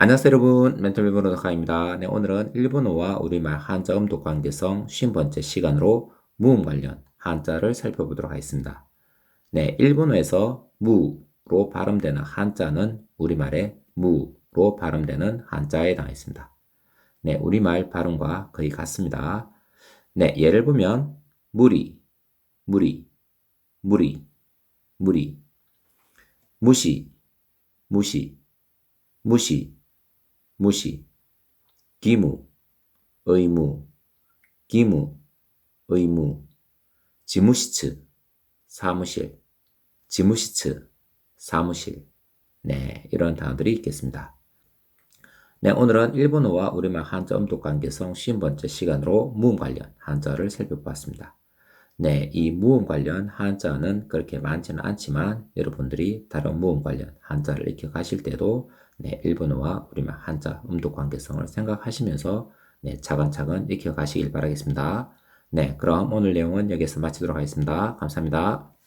안녕하세요 여러분 멘토 일본어 덕화입니다. 네, 오늘은 일본어와 우리말 한자 음 독 관계성 50번째 시간으로 무음 관련 한자를 살펴보도록 하겠습니다. 네, 일본어에서 무로 발음되는 한자는 우리말의 무로 발음되는 한자에 해당했습니다. 네, 우리말 발음과 거의 같습니다. 네, 예를 보면 무리, 무리, 무리, 무리, 무시, 무시, 무시, 무시, 기무, 의무, 기무, 의무, 지무시츠, 사무실, 지무시츠, 사무실. 네, 이런 단어들이 있겠습니다. 네, 오늘은 일본어와 우리말 한자 음독 관계성 50번째 시간으로 무음 관련 한자를 살펴보았습니다. 네, 이 무음 관련 한자는 그렇게 많지는 않지만 여러분들이 다른 무음 관련 한자를 익혀 가실 때도 네, 일본어와 우리말 한자 음독 관계성을 생각하시면서 네, 차근차근 익혀 가시길 바라겠습니다. 네, 그럼 오늘 내용은 여기서 마치도록 하겠습니다. 감사합니다.